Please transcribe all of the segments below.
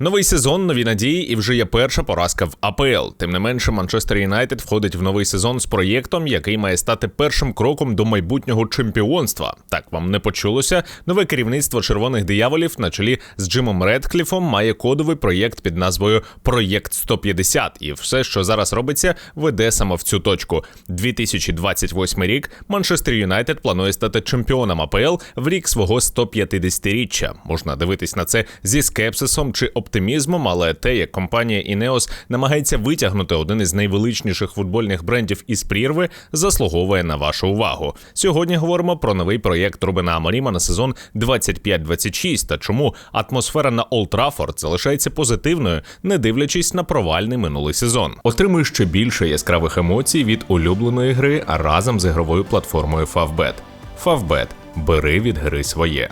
Новий сезон, нові надії, і вже є перша поразка в АПЛ. Тим не менше, Манчестер Юнайтед входить в новий сезон з проєктом, який має стати першим кроком до майбутнього чемпіонства. Так вам не почулося. Нове керівництво червоних дияволів на чолі з Джимом Редкліфом має кодовий проєкт під назвою Проєкт 150. І все, що зараз робиться, веде саме в цю точку. 2028 рік Манчестер Юнайтед планує стати чемпіоном АПЛ в рік свого 150-річчя. Можна дивитись на це зі скепсисом чи оптимізмом, але те, як компанія Ineos намагається витягнути один із найвеличніших футбольних брендів із прірви, заслуговує на вашу увагу. Сьогодні говоримо про новий проєкт Рубена Аморіма на сезон 25-26 та чому атмосфера на Олд Траффорд залишається позитивною, не дивлячись на провальний минулий сезон. Отримуй ще більше яскравих емоцій від улюбленої гри разом з ігровою платформою Favbet. Favbet. бери від гри своє.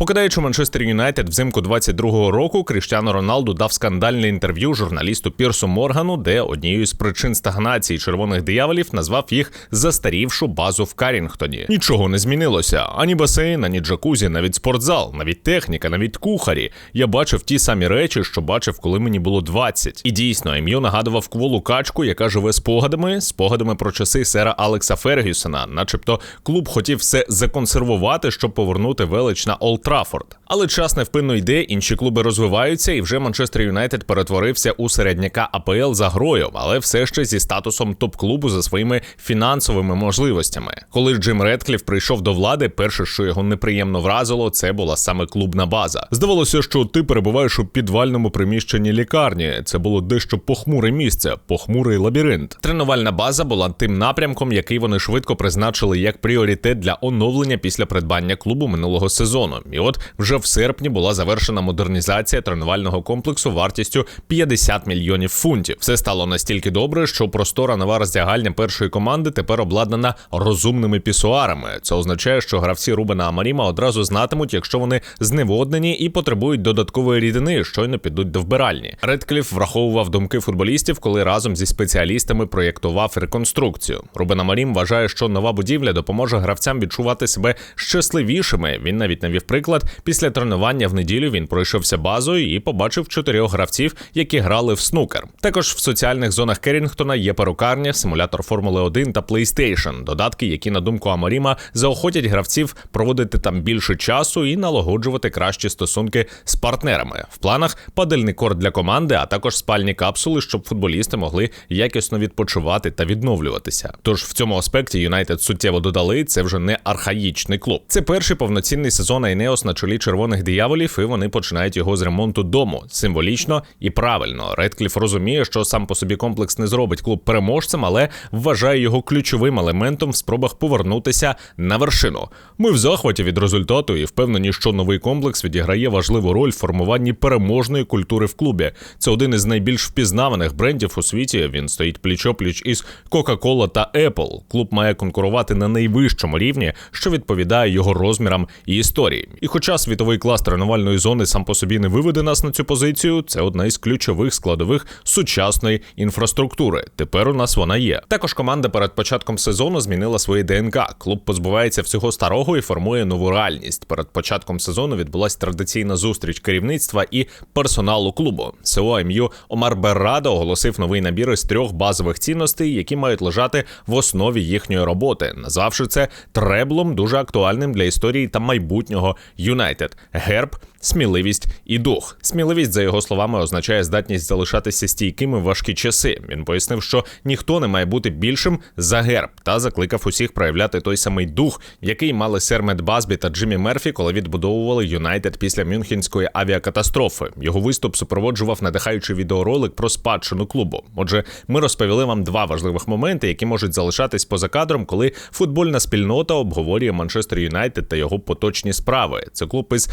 Покидаючи Манчестер Юнайтед взимку 22-го року, Кріштіано Роналду дав скандальне інтерв'ю журналісту Пірсу Моргану, де однією з причин стагнації червоних дияволів назвав їх застарівшу базу в Карінгтоні. Нічого не змінилося: ані басейн, ані джакузі, навіть спортзал, навіть техніка, навіть кухарі. Я бачив ті самі речі, що бачив, коли мені було 20. І дійсно, Ем'ю нагадував кволу качку, яка живе спогадами, спогадами про часи сера Алекса Фергюсона, начебто клуб хотів все законсервувати, щоб повернути велич на Олд Траффорд. Але час невпинно йде, інші клуби розвиваються, і вже Манчестер Юнайтед перетворився у середняка АПЛ за грою, але все ще зі статусом топ-клубу за своїми фінансовими можливостями. Коли Джим Редкліф прийшов до влади, перше, що його неприємно вразило, це була саме клубна база. Здавалося, що ти перебуваєш у підвальному приміщенні лікарні. Це було дещо похмуре місце, похмурий лабіринт. Тренувальна база була тим напрямком, який вони швидко призначили як пріоритет для оновлення після придбання клубу минулого сезону. І от вже в серпні була завершена модернізація тренувального комплексу вартістю 50 мільйонів фунтів. Все стало настільки добре, що простора нова роздягальня першої команди тепер обладнана розумними пісуарами. Це означає, що гравці Рубена Амаріма одразу знатимуть, якщо вони зневоднені і потребують додаткової рідини, щойно підуть до вбиральні. Редкліф враховував думки футболістів, коли разом зі спеціалістами проєктував реконструкцію. Рубен Амарім вважає, що нова будівля допоможе гравцям відчувати себе щасливішими. Він навіть навів приклад. Після тренування в неділю він пройшовся базою і побачив чотирьох гравців, які грали в снукер. Також в соціальних зонах Керінгтона є перукарня, симулятор Формули 1 та PlayStation, додатки, які на думку Амаріма заохотять гравців проводити там більше часу і налагоджувати кращі стосунки з партнерами. В планах падельний корт для команди, а також спальні капсули, щоб футболісти могли якісно відпочивати та відновлюватися. Тож в цьому аспекті Юнайтед суттєво додали. Це вже не архаїчний клуб. Це перший повноцінний сезон Айнеос на чолі червоних дияволів, і вони починають його з ремонту дому символічно і правильно. Редкліф розуміє, що сам по собі комплекс не зробить клуб переможцем, але вважає його ключовим елементом в спробах повернутися на вершину. Ми в захваті від результату і впевнені, що новий комплекс відіграє важливу роль в формуванні переможної культури в клубі. Це один із найбільш впізнаваних брендів у світі. Він стоїть пліч-опліч із Coca-Cola та Apple. Клуб має конкурувати на найвищому рівні, що відповідає його розмірам і історії. І хоча світовий клас тренувальної зони сам по собі не виведе нас на цю позицію, це одна із ключових складових сучасної інфраструктури. Тепер у нас вона є. Також команда перед початком сезону змінила своє ДНК. Клуб позбувається всього старого і формує нову реальність. Перед початком сезону відбулася традиційна зустріч керівництва і персоналу клубу. СО МЮ Омар Беррада оголосив новий набір із трьох базових цінностей, які мають лежати в основі їхньої роботи, назвавши це треблом дуже актуальним для історії та майбутнього Юнайтед. Герб, сміливість і дух. Сміливість, за його словами, означає здатність залишатися стійкими в важкі часи. Він пояснив, що ніхто не має бути більшим за герб, та закликав усіх проявляти той самий дух, який мали сер Мед Базбі та Джиммі Мерфі, коли відбудовували Юнайтед після Мюнхенської авіакатастрофи. Його виступ супроводжував надихаючий відеоролик про спадщину клубу. Отже, ми розповіли вам два важливих моменти, які можуть залишатись поза кадром, коли футбольна спільнота обговорює Манчестер Юнайтед та його поточні справи. Це клуб із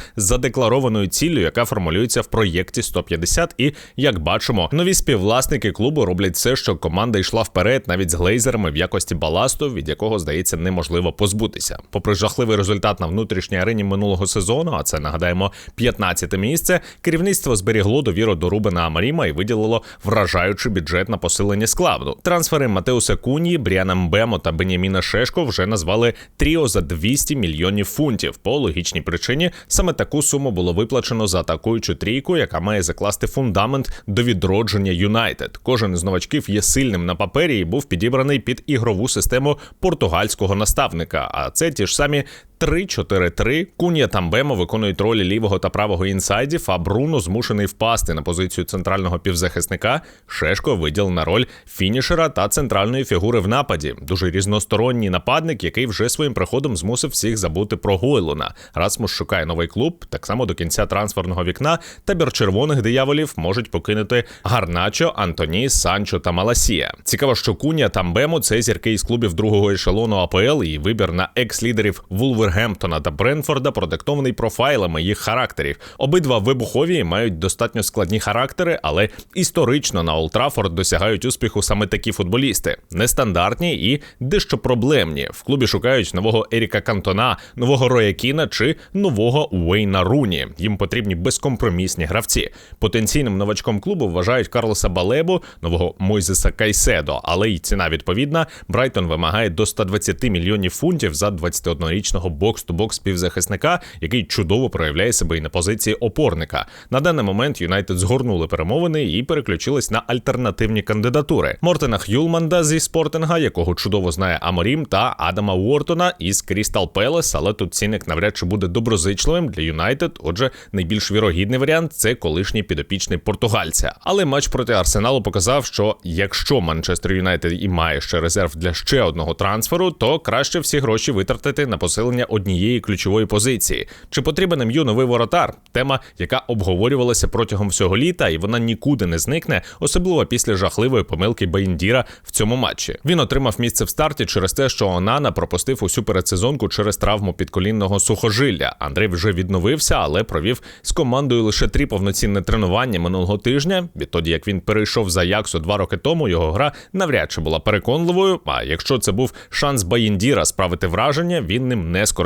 задекларованою ціллю, яка формулюється в проєкті 150. І як бачимо, нові співвласники клубу роблять все, що команда йшла вперед, навіть з глейзерами в якості баласту, від якого здається неможливо позбутися. Попри жахливий результат на внутрішній арені минулого сезону, а це нагадаємо 15-те місце. Керівництво зберігло довіру до Рубена Амаріма і виділило вражаючий бюджет на посилення складу. Трансфери Матеуса Куні, Бріана Мбемо та Беняміна Шешко вже назвали тріо за 200 мільйонів фунтів. По логічній причині саме таку суму було було виплачено за атакуючу трійку, яка має закласти фундамент до відродження Юнайтед. Кожен з новачків є сильним на папері і був підібраний під ігрову систему португальського наставника. А це ті ж самі 3-4-3. Кунія Тамбемо виконують ролі лівого та правого інсайдів, а Бруно змушений впасти на позицію центрального півзахисника. Шешко виділена роль фінішера та центральної фігури в нападі. Дуже різносторонній нападник, який вже своїм приходом змусив всіх забути про Гойлуна. Расмус шукає новий клуб. Так само до кінця трансферного вікна табір червоних дияволів можуть покинути Гарначо, Антоні, Санчо та Маласія. Цікаво, що Кунія Тамбемо це зірки із клубів другого ешелону АПЛ і вибір на екс-лідерів Вулвер. Вулвергемптона та Бренфорда продиктований профайлами їх характерів. Обидва вибухові мають достатньо складні характери, але історично на Олд Траффорд досягають успіху саме такі футболісти, нестандартні і дещо проблемні. В клубі шукають нового Еріка Кантона, нового Роя Кіна чи нового Уейна Руні. Їм потрібні безкомпромісні гравці. Потенційним новачком клубу вважають Карлоса Балебу, нового Мойзеса Кайседо, але й ціна відповідна. Брайтон вимагає до 120 мільйонів фунтів за 21-річного бокс-то-бокс півзахисника, який чудово проявляє себе і на позиції опорника. На даний момент Юнайтед згорнули перемовини і переключились на альтернативні кандидатури: Мортена Хюлманда зі Спортинга, якого чудово знає Аморім, та Адама Уортона із Крістал Пелес. Але тут цінник навряд чи буде доброзичливим для Юнайтед. Отже, найбільш вірогідний варіант це колишній підопічний португальця. Але матч проти Арсеналу показав, що якщо Манчестер Юнайтед і має ще резерв для ще одного трансферу, то краще всі гроші витратити на посилення однієї ключової позиції. Чи потрібен МЮ новий воротар? Тема, яка обговорювалася протягом всього літа, і вона нікуди не зникне, особливо після жахливої помилки Бейндіра в цьому матчі. Він отримав місце в старті через те, що Онана пропустив усю передсезонку через травму підколінного сухожилля. Андрей вже відновився, але провів з командою лише три повноцінне тренування минулого тижня. Відтоді як він перейшов за Яксу два роки тому, його гра навряд чи була переконливою. А якщо це був шанс Баїндіра справити враження, він ним не скористався.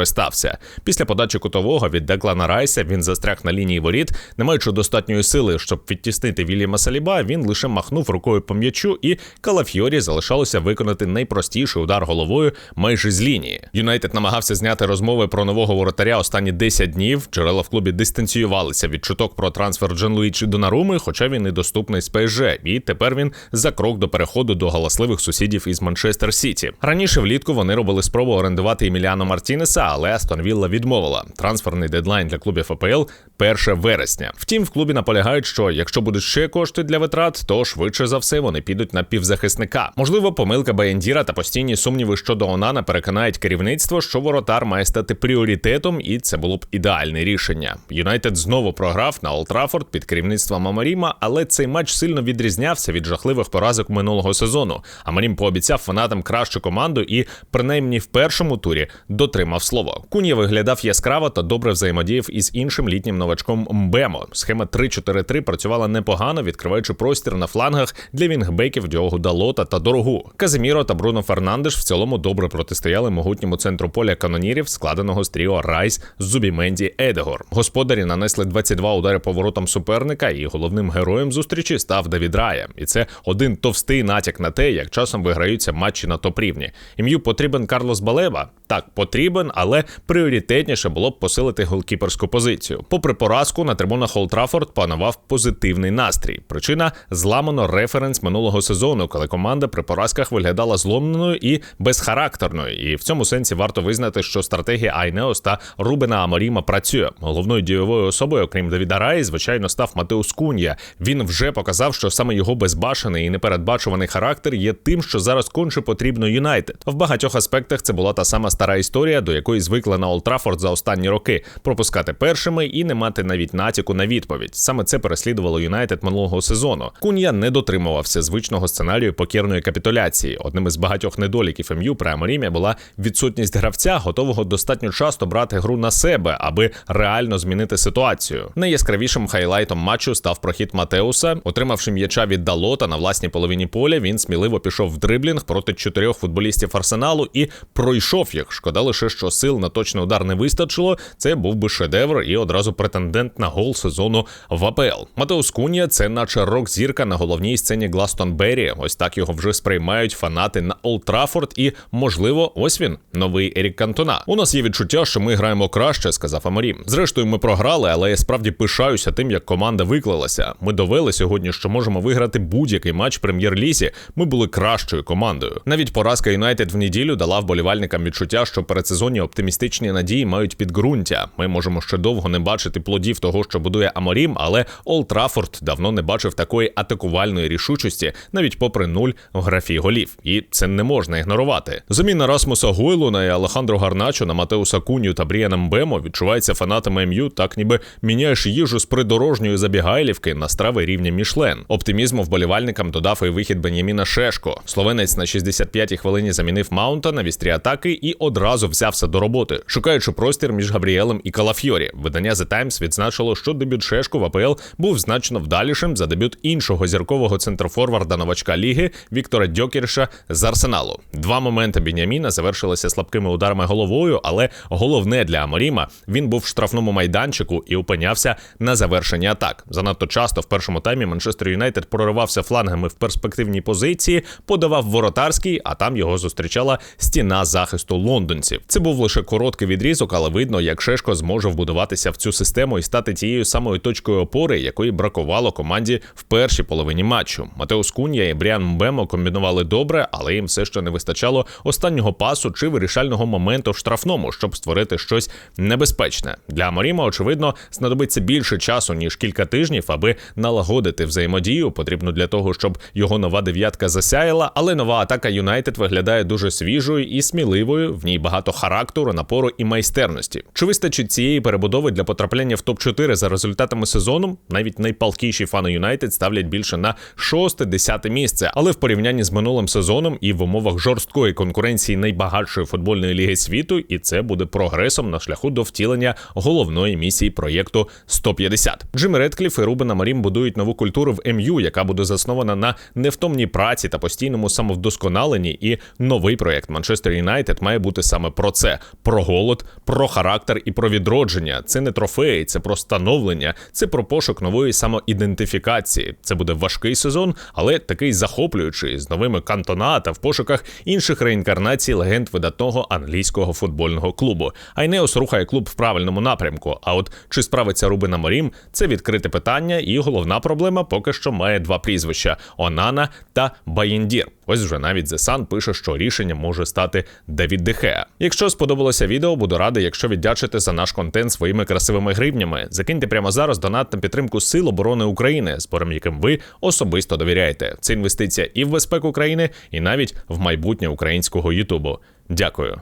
Після подачі кутового від Деклана Райса він застряг на лінії воріт, не маючи достатньої сили, щоб відтіснити Вільяма Саліба, він лише махнув рукою по м'ячу, і Калафьорі залишалося виконати найпростіший удар головою майже з лінії. Юнайтед намагався зняти розмови про нового воротаря останні 10 днів. Джерела в клубі дистанціювалися від чуток про трансфер Джан Луїчі Донаруми, хоча він і доступний з ПСЖ. І тепер він за крок до переходу до галасливих сусідів із Манчестер Сіті. Раніше влітку вони робили спробу орендувати Еміліано Мартінеса, але Астон Вілла відмовила. Трансферний дедлайн для клубів АПЛ 1 вересня. Втім, в клубі наполягають, що якщо будуть ще кошти для витрат, то швидше за все вони підуть на півзахисника. Можливо, помилка Баєндіра та постійні сумніви щодо Онана переконають керівництво, що воротар має стати пріоритетом, і це було б ідеальне рішення. Юнайтед знову програв на Олд Траффорд під керівництвом Амаріма, але цей матч сильно відрізнявся від жахливих поразок минулого сезону. Амарім пообіцяв фанатам кращу команду і, принаймні, в першому турі дотримав слово. Кунія виглядав яскраво та добре взаємодіяв із іншим літнім новачком Мбемо. Схема 3-4-3 працювала непогано, відкриваючи простір на флангах для вінгбеків Діогу Далота та Дорогу. Казиміро та Бруно Фернандеш в цілому добре протистояли могутньому центру поля канонірів, складеного з тріо Райс, Зубіменді Едегор. Господарі нанесли 22 удари поворотом суперника, і головним героєм зустрічі став Давід Рая. І це один товстий натяк на те, як часом виграються матчі на топ рівні. Ім'ю потрібен Карлос Балева. Так, потрібен, але пріоритетніше було б посилити голкіперську позицію. Попри поразку, на трибунах Олд Траффорд панував позитивний настрій. Причина зламано референс минулого сезону, коли команда при поразках виглядала зломленою і безхарактерною. І в цьому сенсі варто визнати, що стратегія Айнеос та Рубена Аморіма працює. Головною дієвою особою, окрім Давіда Раї, звичайно, став Матеус Кунья. Він вже показав, що саме його безбашений і непередбачуваний характер є тим, що зараз конче потрібно Юнайтед. В багатьох аспектах це була та сама стара історія, до якої звикла на Олд Траффорд за останні роки пропускати першими і не мати навіть натяку на відповідь. Саме це переслідувало Юнайтед минулого сезону. Кунья не дотримувався звичного сценарію покірної капітуляції. Одним із багатьох недоліків МЮ при Аморімі була відсутність гравця, готового достатньо часто брати гру на себе, аби реально змінити ситуацію. Найяскравішим хайлайтом матчу став прохід Матеуса, отримавши м'яча від Далота на власній половині поля. Він сміливо пішов в дриблінг проти чотирьох футболістів арсеналу і пройшов їх. Шкода лише, що сил на точний удар не вистачило, це був би шедевр і одразу претендент на гол сезону в АПЛ. Матеус Кунія це наче рок-зірка на головній сцені Гластонбері. Ось так його вже сприймають фанати на Олд Траффорд і, можливо, ось він новий Ерік Кантона. У нас є відчуття, що ми граємо краще, сказав Аморі. Зрештою, ми програли, але я справді пишаюся тим, як команда виклалася. Ми довели сьогодні, що можемо виграти будь-який матч прем'єр-лізі. Ми були кращою командою. Навіть поразка Юнайтед в неділю дала вболівальникам відчуття, що передсезонні оптимістичні надії мають підґрунтя. Ми можемо ще довго не бачити плодів того, що будує Аморім, але Олд Траффорд давно не бачив такої атакувальної рішучості, навіть попри нуль в графі голів. І це не можна ігнорувати. Заміна Расмуса Гойлуна і Алехандро Гарначо на Матеуса Куню та Бріана Мбемо відчувається фанатами МЮ, так ніби міняєш їжу з придорожньої забігайлівки на страви рівня Мішлен. Оптимізму вболівальникам додав і вихід Беняміна Шешко. Словенець на 65-й хвилині замінив Маунта на вістрі атаки і одразу взявся до роботи, шукаючи простір між Габріелем і Калафьорі. Видання The Times відзначило, що дебют Шешко в АПЛ був значно вдалішим за дебют іншого зіркового центрфорварда новачка ліги Віктора Дьокірша з Арсеналу. Два моменти Беняміна завершилися слабкими ударами головою, але головне для Аморіма він був в штрафному майданчику і опинявся на завершенні атак. Занадто часто в першому таймі Манчестер Юнайтед проривався флангами в перспективній позиції, подавав воротарський, а там його зустрічала стіна захисту лондонців. Це був лише короткий відрізок, але видно, як Шешко зможе вбудуватися в цю систему і стати тією самою точкою опори, якої бракувало команді в першій половині матчу. Матеус Кунія і Бріан Мбемо комбінували добре, але їм все ще не вистачало останнього пасу чи вирішального моменту в штрафному, щоб створити щось небезпечне. Для Моріма, очевидно, знадобиться більше часу ніж кілька тижнів, аби налагодити взаємодію. Потрібно для того, щоб його нова дев'ятка засяяла. Але нова атака Юнайтед виглядає дуже свіжою і сміливою. В ній багато характеру, напору і майстерності. Чи вистачить цієї перебудови для потрапляння в топ 4 за результатами сезону? Навіть найпалкіші фани Юнайтед ставлять більше на шосте-десяте місце. Але в порівнянні з минулим сезоном і в умовах жорсткої конкуренції найбагатшої футбольної ліги світу, і це буде прогресом на шляху до втілення головної місії проєкту 150. Джим Редкліф і Рубен Амарім будують нову культуру в МЮ, яка буде заснована на невтомній праці та постійному самовдосконаленні. І новий проєкт Манчестер Юнайтед має бути саме про це: про голод, про характер і про відродження. Це не трофеї, це про становлення, це про пошук нової самоідентифікації. Це буде важкий сезон, але такий захоплюючий з новими кантона та в пошуках інших реінкарнацій легенд видатного англійського футбольного клубу. Айнеос рухає клуб в правильному напрямку. А от чи справиться Рубина Морім, це відкрите питання, і головна проблема поки що має два прізвища: Онана та Баєндір. Ось вже навіть The Sun пише, що рішенням може стати Девід Дехеа. Якщо сподобалося відео, буду радий, якщо віддячите за наш контент своїми красивими гривнями. Закиньте прямо зараз донат на підтримку Сил оборони України, збором яким ви особисто довіряєте. Це інвестиція і в безпеку країни, і навіть в майбутнє українського Ютубу. Дякую.